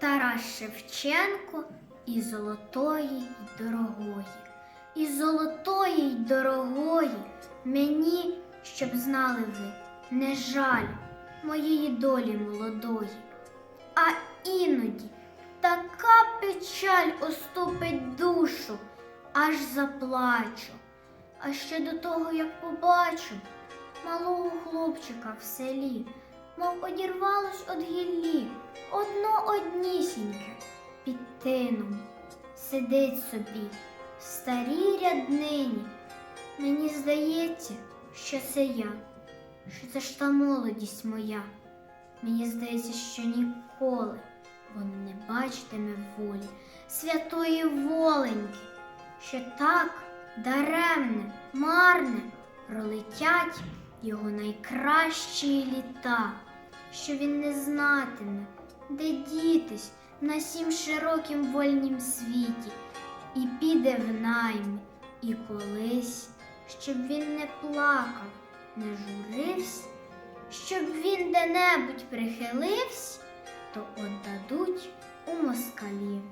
Тарас Шевченко і золотої й дорогої, і золотої й дорогої мені, щоб знали ви, не жаль моєї долі молодої, а іноді така печаль оступить душу, аж заплачу. А ще до того, як побачу малого хлопчика в селі, мов одірвалось од гіллі, одно однісіньке під тином. Сидить собі в старій ряднині. Мені здається, що це я, що це ж та молодість моя. Мені здається, що ніколи воно не бачитиме волі святої воленьки, що так даремне, марне пролетять його найкращі літа, що він не знатиме, де дітись на сім широкім вольнім світі, і піде в найм, і колись, щоб він не плакав, не журивсь, щоб він де-небудь прихиливсь, то отдадуть у москалів.